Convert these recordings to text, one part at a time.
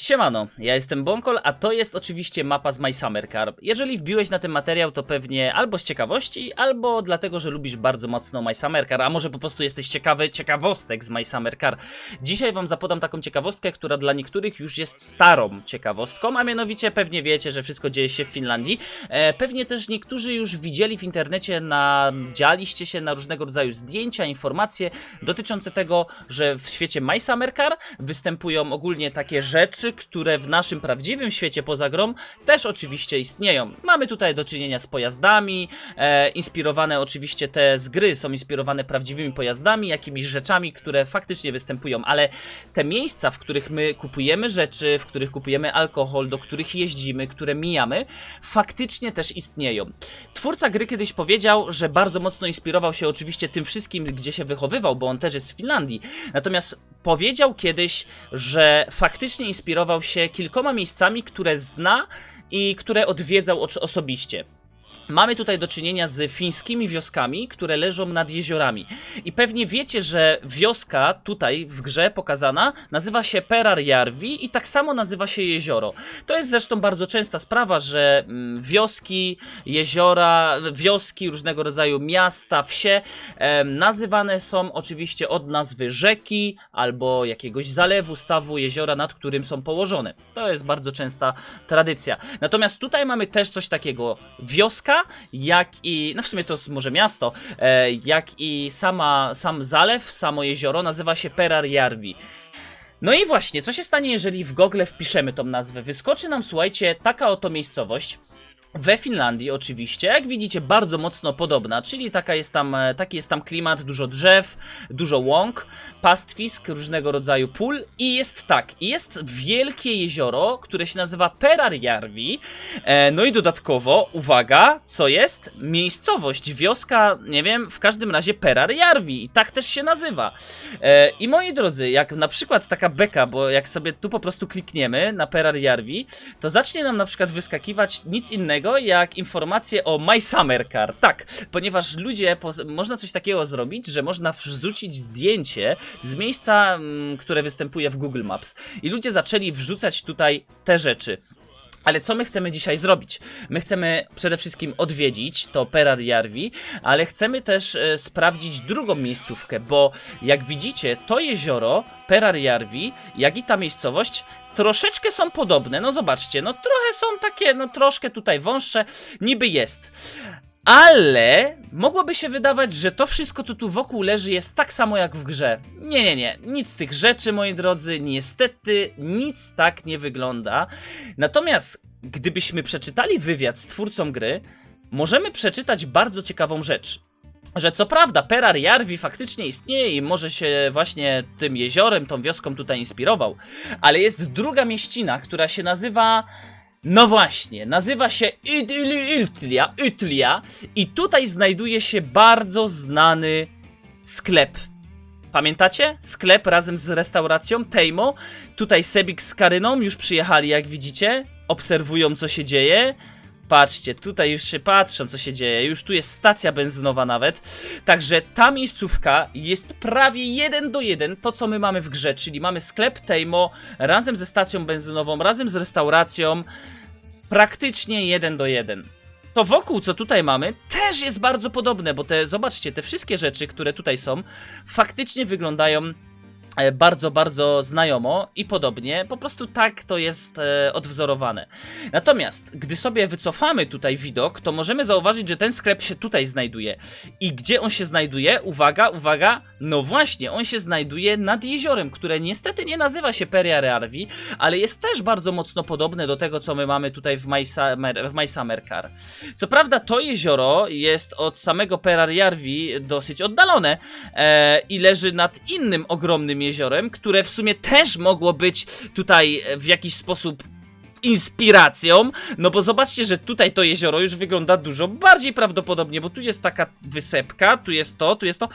Siemano, ja jestem Bonkol, a to jest oczywiście mapa z My Summer Car. Jeżeli wbiłeś na ten materiał, to pewnie albo z ciekawości, albo dlatego, że lubisz bardzo mocno My Summer Car, a może po prostu jesteś ciekawy ciekawostek z My Summer Car. Dzisiaj wam zapodam taką ciekawostkę, która dla niektórych już jest starą ciekawostką, a mianowicie pewnie wiecie, że wszystko dzieje się w Finlandii. E, pewnie też niektórzy już widzieli w internecie, nadzialiście się na różnego rodzaju zdjęcia, informacje dotyczące tego, że w świecie My Summer Car występują ogólnie takie rzeczy, które w naszym prawdziwym świecie poza grą też oczywiście istnieją. Mamy tutaj do czynienia z pojazdami, e, inspirowane oczywiście te z gry są inspirowane prawdziwymi pojazdami, jakimiś rzeczami, które faktycznie występują, ale te miejsca, w których my kupujemy rzeczy, w których kupujemy alkohol, do których jeździmy, które mijamy, faktycznie też istnieją. Twórca gry kiedyś powiedział, że bardzo mocno inspirował się oczywiście tym wszystkim, gdzie się wychowywał, bo on też jest z Finlandii. Natomiast powiedział kiedyś, że faktycznie inspirował się kilkoma miejscami, które zna i które odwiedzał osobiście. Mamy tutaj do czynienia z fińskimi wioskami, które leżą nad jeziorami. I pewnie wiecie, że wioska tutaj w grze pokazana nazywa się Perarjarvi i tak samo nazywa się jezioro. To jest zresztą bardzo częsta sprawa, że mm, wioski, jeziora, wioski, różnego rodzaju miasta, wsie em, nazywane są oczywiście od nazwy rzeki albo jakiegoś zalewu, stawu, jeziora, nad którym są położone. To jest bardzo częsta tradycja. Natomiast tutaj mamy też coś takiego. Wioska, jak i, no w sumie to jest może miasto, e, jak i sama, sam zalew, samo jezioro nazywa się Perarjarvi. No i właśnie, co się stanie, jeżeli w Google wpiszemy tą nazwę? Wyskoczy nam, słuchajcie, taka oto miejscowość. We Finlandii oczywiście, jak widzicie, bardzo mocno podobna, czyli taka jest tam, e, taki jest tam klimat, dużo drzew, dużo łąk, pastwisk, różnego rodzaju pól i jest tak, jest wielkie jezioro, które się nazywa Perarjarvi, e, no i dodatkowo, uwaga, co jest? Miejscowość, wioska, nie wiem, w każdym razie Perarjarvi i tak też się nazywa. E, I moi drodzy, jak na przykład taka beka, bo jak sobie tu po prostu klikniemy na Perarjarvi, to zacznie nam na przykład wyskakiwać nic innego jak informacje o My Summer Car. Tak, ponieważ ludzie, można coś takiego zrobić, że można wrzucić zdjęcie z miejsca, mm, które występuje w Google Maps. I ludzie zaczęli wrzucać tutaj te rzeczy. Ale co my chcemy dzisiaj zrobić? My chcemy przede wszystkim odwiedzić to Perarjarvi, ale chcemy też e, sprawdzić drugą miejscówkę, bo jak widzicie, to jezioro Perarjarvi, jak i ta miejscowość troszeczkę są podobne. No zobaczcie, no trochę są takie, no troszkę tutaj wąższe, niby jest. Ale mogłoby się wydawać, że to wszystko, co tu wokół leży, jest tak samo jak w grze. Nie, nie, nie. Nic z tych rzeczy, moi drodzy, niestety nic tak nie wygląda. Natomiast, gdybyśmy przeczytali wywiad z twórcą gry, możemy przeczytać bardzo ciekawą rzecz. Że co prawda Perarjarvi faktycznie istnieje i może się właśnie tym jeziorem, tą wioską tutaj inspirował, ale jest druga mieścina, która się nazywa no właśnie, nazywa się Iltlia, Itlia i tutaj znajduje się bardzo znany sklep. Pamiętacie? Sklep razem z restauracją Tejmo. Tutaj Sebik z Karyną już przyjechali, jak widzicie. Obserwują, co się dzieje. Patrzcie, tutaj już się patrzą, co się dzieje. Już tu jest stacja benzynowa nawet. Także ta miejscówka jest prawie jeden do jeden to, co my mamy w grze. Czyli mamy sklep Tejmo razem ze stacją benzynową, razem z restauracją. Praktycznie jeden do jeden. To wokół, co tutaj mamy, też jest bardzo podobne, bo te, zobaczcie, te wszystkie rzeczy, które tutaj są, faktycznie wyglądają bardzo, bardzo znajomo i podobnie. Po prostu tak to jest e, odwzorowane. Natomiast, gdy sobie wycofamy tutaj widok, to możemy zauważyć, że ten sklep się tutaj znajduje. I gdzie on się znajduje? Uwaga, uwaga, no właśnie, on się znajduje nad jeziorem, które niestety nie nazywa się Periararvi, ale jest też bardzo mocno podobne do tego, co my mamy tutaj w My Summer, w My Summer Car. Co prawda to jezioro jest od samego Perarjarvi dosyć oddalone e, i leży nad innym ogromnym jeziorem, które w sumie też mogło być tutaj e, w jakiś sposób inspiracją, no bo zobaczcie, że tutaj to jezioro już wygląda dużo bardziej prawdopodobnie, bo tu jest taka wysepka, tu jest to, tu jest to.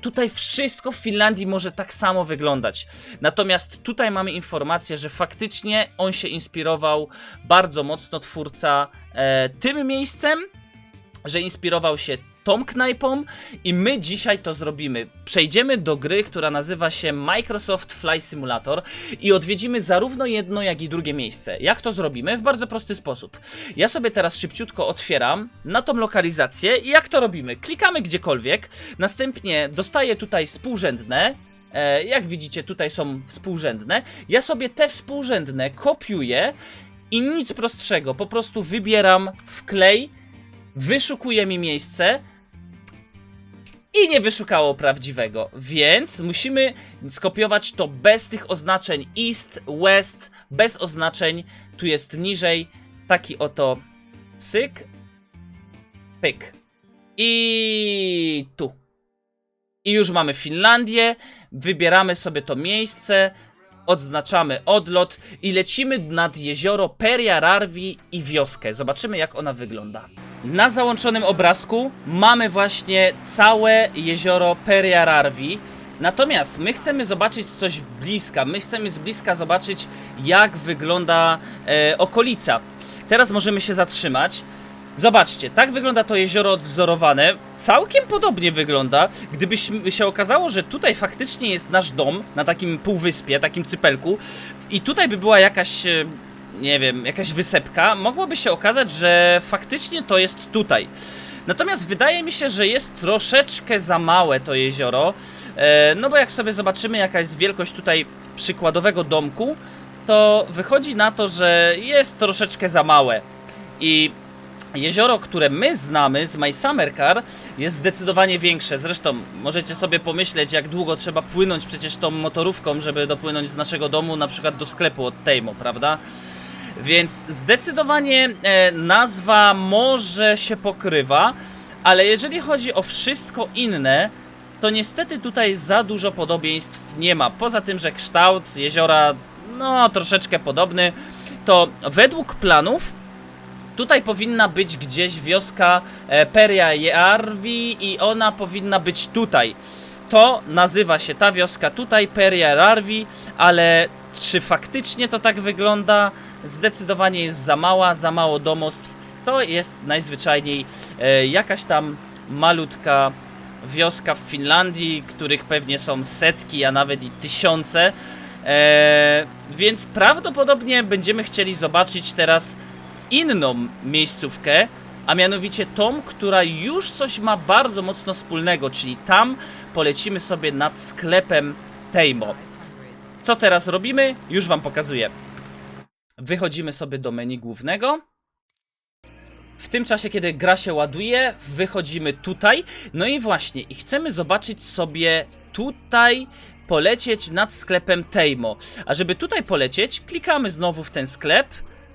Tutaj wszystko w Finlandii może tak samo wyglądać. Natomiast tutaj mamy informację, że faktycznie on się inspirował bardzo mocno twórca e, tym miejscem, że inspirował się tą knajpą i my dzisiaj to zrobimy. Przejdziemy do gry, która nazywa się Microsoft Fly Simulator i odwiedzimy zarówno jedno, jak i drugie miejsce. Jak to zrobimy? W bardzo prosty sposób. Ja sobie teraz szybciutko otwieram na tą lokalizację i jak to robimy? Klikamy gdziekolwiek, następnie dostaję tutaj współrzędne, E, jak widzicie, tutaj są współrzędne. Ja sobie te współrzędne kopiuję i nic prostszego. Po prostu wybieram wklej, wyszukuje mi miejsce i nie wyszukało prawdziwego. Więc musimy skopiować to bez tych oznaczeń east, west, bez oznaczeń. Tu jest niżej taki oto cyk, pyk. I tu. I już mamy Finlandię, wybieramy sobie to miejsce, odznaczamy odlot i lecimy nad jezioro Periararvi i wioskę. Zobaczymy jak ona wygląda. Na załączonym obrazku mamy właśnie całe jezioro Periararvi. Natomiast my chcemy zobaczyć coś bliska. My chcemy z bliska zobaczyć jak wygląda e, okolica. Teraz możemy się zatrzymać. Zobaczcie, tak wygląda to jezioro odwzorowane. Całkiem podobnie wygląda. Gdybyśmy się okazało, że tutaj faktycznie jest nasz dom na takim półwyspie, takim cypelku, i tutaj by była jakaś, e, nie wiem, jakaś wysepka, mogłoby się okazać, że faktycznie to jest tutaj. Natomiast wydaje mi się, że jest troszeczkę za małe to jezioro. E, no bo jak sobie zobaczymy, jaka jest wielkość tutaj przykładowego domku, to wychodzi na to, że jest troszeczkę za małe. I Jezioro, które my znamy z My Summer Car jest zdecydowanie większe. Zresztą możecie sobie pomyśleć, jak długo trzeba płynąć przecież tą motorówką, żeby dopłynąć z naszego domu na przykład do sklepu od Tejmo, prawda? Więc zdecydowanie e, nazwa może się pokrywa, ale jeżeli chodzi o wszystko inne, to niestety tutaj za dużo podobieństw nie ma. Poza tym, że kształt jeziora, no troszeczkę podobny, to według planów Tutaj powinna być gdzieś wioska e, Peria Jarvi i ona powinna być tutaj. To nazywa się ta wioska tutaj Peria Jarvi, ale czy faktycznie to tak wygląda? Zdecydowanie jest za mała, za mało domostw. To jest najzwyczajniej e, jakaś tam malutka wioska w Finlandii, których pewnie są setki, a nawet i tysiące. E, więc prawdopodobnie będziemy chcieli zobaczyć teraz inną miejscówkę, a mianowicie tą, która już coś ma bardzo mocno wspólnego, czyli tam polecimy sobie nad sklepem Tejmo. Co teraz robimy? Już Wam pokazuję. Wychodzimy sobie do menu głównego. W tym czasie, kiedy gra się ładuje, wychodzimy tutaj. No i właśnie, i chcemy zobaczyć sobie tutaj polecieć nad sklepem Tejmo. A żeby tutaj polecieć, klikamy znowu w ten sklep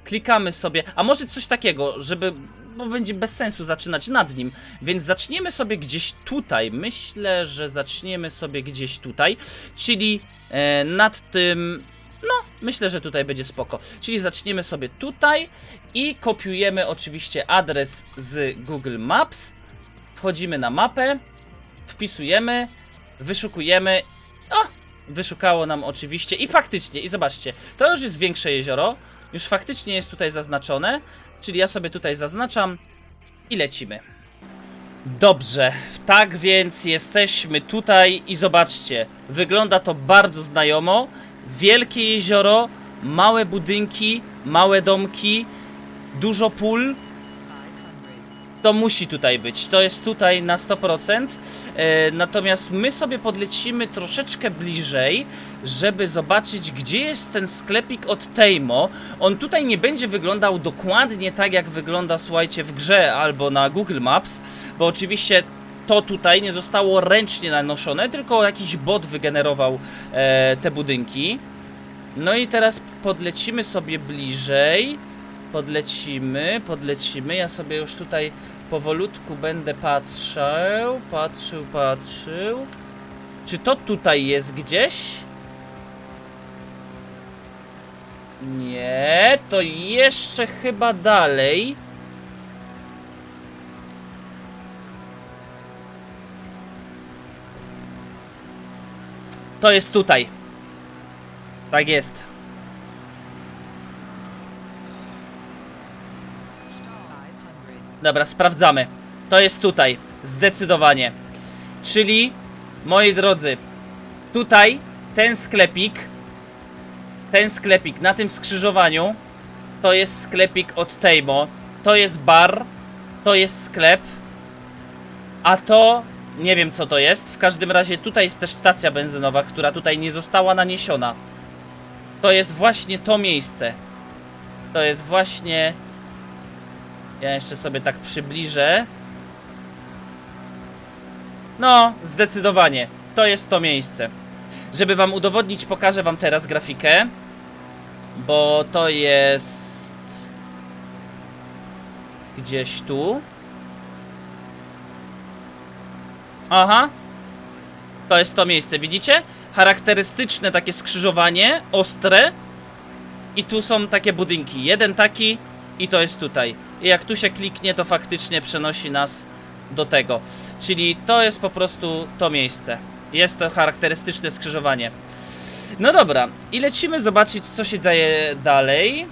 klikamy sobie, a może coś takiego, żeby, bo będzie bez sensu zaczynać nad nim, więc zaczniemy sobie gdzieś tutaj, myślę, że zaczniemy sobie gdzieś tutaj, czyli e, nad tym, no, myślę, że tutaj będzie spoko, czyli zaczniemy sobie tutaj i kopiujemy oczywiście adres z Google Maps, wchodzimy na mapę, wpisujemy, wyszukujemy, o, wyszukało nam oczywiście i faktycznie, i zobaczcie, to już jest większe jezioro, już faktycznie jest tutaj zaznaczone, czyli ja sobie tutaj zaznaczam i lecimy. Dobrze, tak więc jesteśmy tutaj i zobaczcie, wygląda to bardzo znajomo. Wielkie jezioro, małe budynki, małe domki, dużo pól, to musi tutaj być. To jest tutaj na 100%. E, natomiast my sobie podlecimy troszeczkę bliżej, żeby zobaczyć, gdzie jest ten sklepik od Tejmo. On tutaj nie będzie wyglądał dokładnie tak, jak wygląda, słuchajcie, w grze albo na Google Maps, bo oczywiście to tutaj nie zostało ręcznie nanoszone, tylko jakiś bot wygenerował e, te budynki. No i teraz podlecimy sobie bliżej. Podlecimy, podlecimy. Ja sobie już tutaj powolutku będę patrzył, patrzył, patrzył. Czy to tutaj jest gdzieś? Nie, to jeszcze chyba dalej. To jest tutaj. Tak jest. Dobra, sprawdzamy. To jest tutaj. Zdecydowanie. Czyli, moi drodzy, tutaj ten sklepik, ten sklepik na tym skrzyżowaniu, to jest sklepik od Tejmo, to jest bar, to jest sklep, a to nie wiem co to jest. W każdym razie tutaj jest też stacja benzynowa, która tutaj nie została naniesiona. To jest właśnie to miejsce. To jest właśnie. Ja jeszcze sobie tak przybliżę. No, zdecydowanie. To jest to miejsce. Żeby wam udowodnić, pokażę wam teraz grafikę. Bo to jest. Gdzieś tu. Aha. To jest to miejsce, widzicie? Charakterystyczne takie skrzyżowanie, ostre. I tu są takie budynki. Jeden taki i to jest tutaj. I jak tu się kliknie, to faktycznie przenosi nas do tego. Czyli to jest po prostu to miejsce. Jest to charakterystyczne skrzyżowanie. No dobra, i lecimy zobaczyć, co się daje dalej.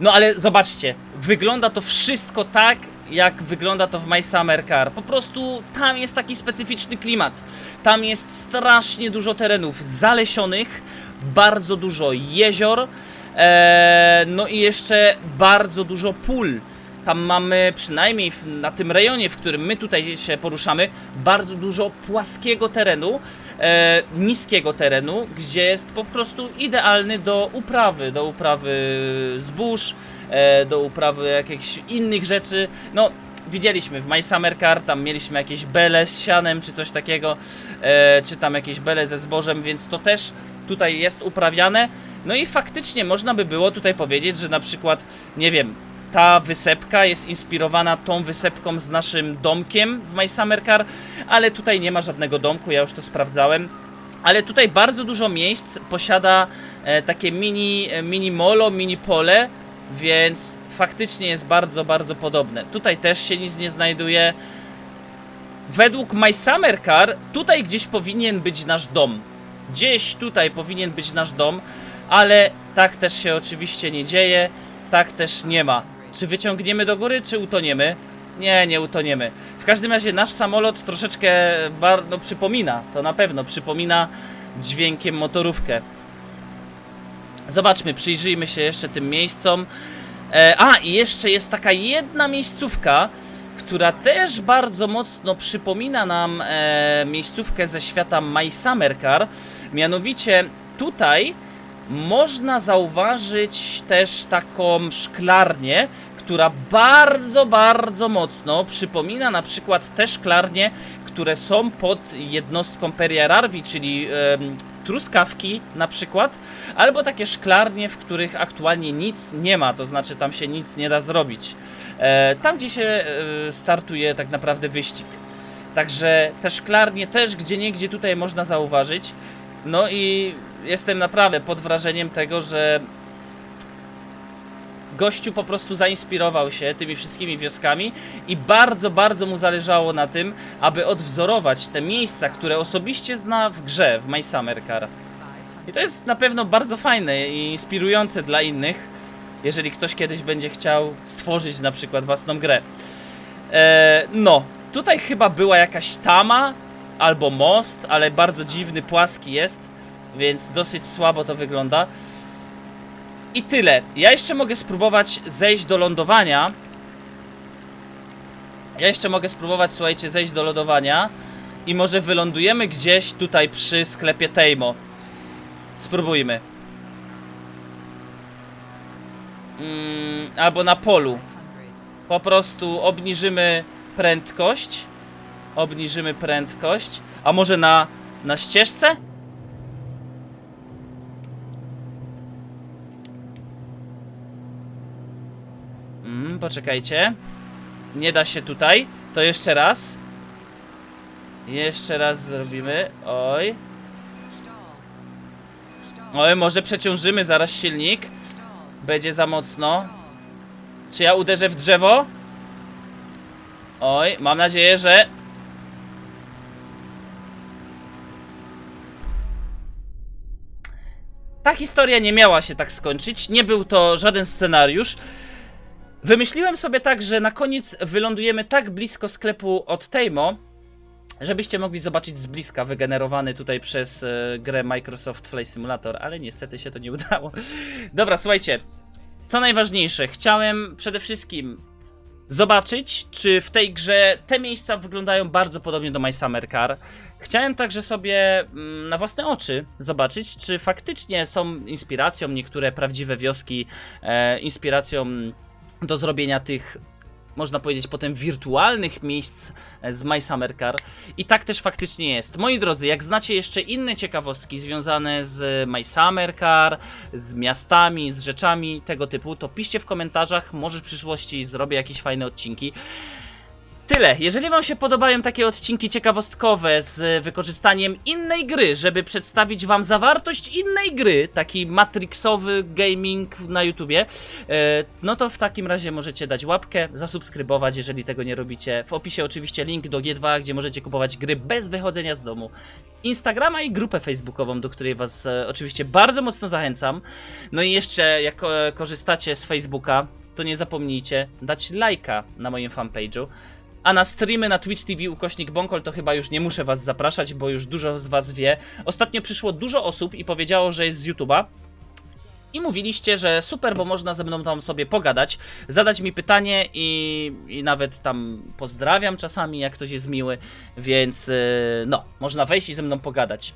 No ale zobaczcie, wygląda to wszystko tak, jak wygląda to w My Summer Car. Po prostu tam jest taki specyficzny klimat. Tam jest strasznie dużo terenów zalesionych, bardzo dużo jezior, e, no i jeszcze bardzo dużo pól. Tam mamy, przynajmniej na tym rejonie, w którym my tutaj się poruszamy, bardzo dużo płaskiego terenu, e, niskiego terenu, gdzie jest po prostu idealny do uprawy, do uprawy zbóż, e, do uprawy jakichś innych rzeczy. No, widzieliśmy w My Summer Car, tam mieliśmy jakieś bele z sianem, czy coś takiego, e, czy tam jakieś bele ze zbożem, więc to też tutaj jest uprawiane. No i faktycznie można by było tutaj powiedzieć, że na przykład, nie wiem, ta wysepka jest inspirowana tą wysepką z naszym domkiem w My Summer Car, ale tutaj nie ma żadnego domku, ja już to sprawdzałem. Ale tutaj bardzo dużo miejsc posiada e, takie mini, e, mini molo, mini pole, więc faktycznie jest bardzo, bardzo podobne. Tutaj też się nic nie znajduje. Według My Summer Car tutaj gdzieś powinien być nasz dom. Gdzieś tutaj powinien być nasz dom, ale tak też się oczywiście nie dzieje, tak też nie ma. Czy wyciągniemy do góry, czy utoniemy? Nie, nie utoniemy. W każdym razie nasz samolot troszeczkę bar- no, przypomina, to na pewno przypomina dźwiękiem motorówkę. Zobaczmy, przyjrzyjmy się jeszcze tym miejscom. E, a, i jeszcze jest taka jedna miejscówka, która też bardzo mocno przypomina nam e, miejscówkę ze świata My Summer Car. Mianowicie tutaj można zauważyć też taką szklarnię, która bardzo, bardzo mocno przypomina na przykład te szklarnie, które są pod jednostką Periararvi, czyli truskawki na przykład, albo takie szklarnie, w których aktualnie nic nie ma, to znaczy tam się nic nie da zrobić. E, tam, gdzie się e, startuje tak naprawdę wyścig. Także te szklarnie też gdzie niegdzie tutaj można zauważyć. No i jestem naprawdę pod wrażeniem tego, że gościu po prostu zainspirował się tymi wszystkimi wioskami i bardzo, bardzo mu zależało na tym, aby odwzorować te miejsca, które osobiście zna w grze, w My Summer Car. I to jest na pewno bardzo fajne i inspirujące dla innych, jeżeli ktoś kiedyś będzie chciał stworzyć na przykład własną grę. E, no, tutaj chyba była jakaś tama albo most, ale bardzo dziwny, płaski jest, więc dosyć słabo to wygląda. I tyle. Ja jeszcze mogę spróbować zejść do lądowania. Ja jeszcze mogę spróbować, słuchajcie, zejść do lądowania. I może wylądujemy gdzieś tutaj przy sklepie Tejmo. Spróbujmy. Mm, albo na polu. Po prostu obniżymy prędkość. Obniżymy prędkość. A może na, na ścieżce? Poczekajcie. Nie da się tutaj. To jeszcze raz. Jeszcze raz zrobimy. Oj. Oj, może przeciążymy zaraz silnik. Będzie za mocno. Czy ja uderzę w drzewo? Oj, mam nadzieję, że... Ta historia nie miała się tak skończyć. Nie był to żaden scenariusz. Wymyśliłem sobie tak, że na koniec wylądujemy tak blisko sklepu od Tejmo, żebyście mogli zobaczyć z bliska wygenerowany tutaj przez e, grę Microsoft Flight Simulator, ale niestety się to nie udało. Dobra, słuchajcie, co najważniejsze, chciałem przede wszystkim zobaczyć, czy w tej grze te miejsca wyglądają bardzo podobnie do My Summer Car. Chciałem także sobie mm, na własne oczy zobaczyć, czy faktycznie są inspiracją niektóre prawdziwe wioski, e, inspiracją do zrobienia tych, można powiedzieć, potem wirtualnych miejsc e, z My Summer Car. I tak też faktycznie jest. Moi drodzy, jak znacie jeszcze inne ciekawostki związane z My Summer Car, z miastami, z rzeczami tego typu, to piszcie w komentarzach, może w przyszłości zrobię jakieś fajne odcinki. Tyle. Jeżeli Wam się podobają takie odcinki ciekawostkowe z wykorzystaniem innej gry, żeby przedstawić Wam zawartość innej gry, taki matrixowy gaming na YouTubie, e, no to w takim razie możecie dać łapkę, zasubskrybować, jeżeli tego nie robicie. W opisie oczywiście link do G2, gdzie możecie kupować gry bez wychodzenia z domu. Instagrama i grupę facebookową, do której Was e, oczywiście bardzo mocno zachęcam. No i jeszcze, jak e, korzystacie z Facebooka, to nie zapomnijcie dać lajka na moim fanpage'u. A na streamy na Twitch TV ukośnik Bonkol to chyba już nie muszę was zapraszać, bo już dużo z was wie. Ostatnio przyszło dużo osób i powiedziało, że jest z YouTube'a. I mówiliście, że super, bo można ze mną tam sobie pogadać, zadać mi pytanie i, i nawet tam pozdrawiam czasami, jak ktoś jest miły, więc yy, no, można wejść i ze mną pogadać.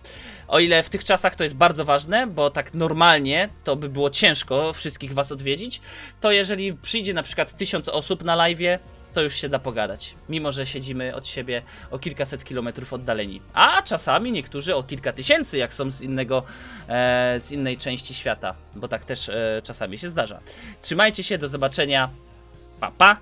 O ile w tych czasach to jest bardzo ważne, bo tak normalnie to by było ciężko wszystkich was odwiedzić, to jeżeli przyjdzie na przykład tysiąc osób na live'ie, to już się da pogadać. Mimo, że siedzimy od siebie o kilkaset kilometrów oddaleni. A czasami niektórzy o kilka tysięcy, jak są z innego, e, z innej części świata. Bo tak też e, czasami się zdarza. Trzymajcie się, do zobaczenia. Pa, pa!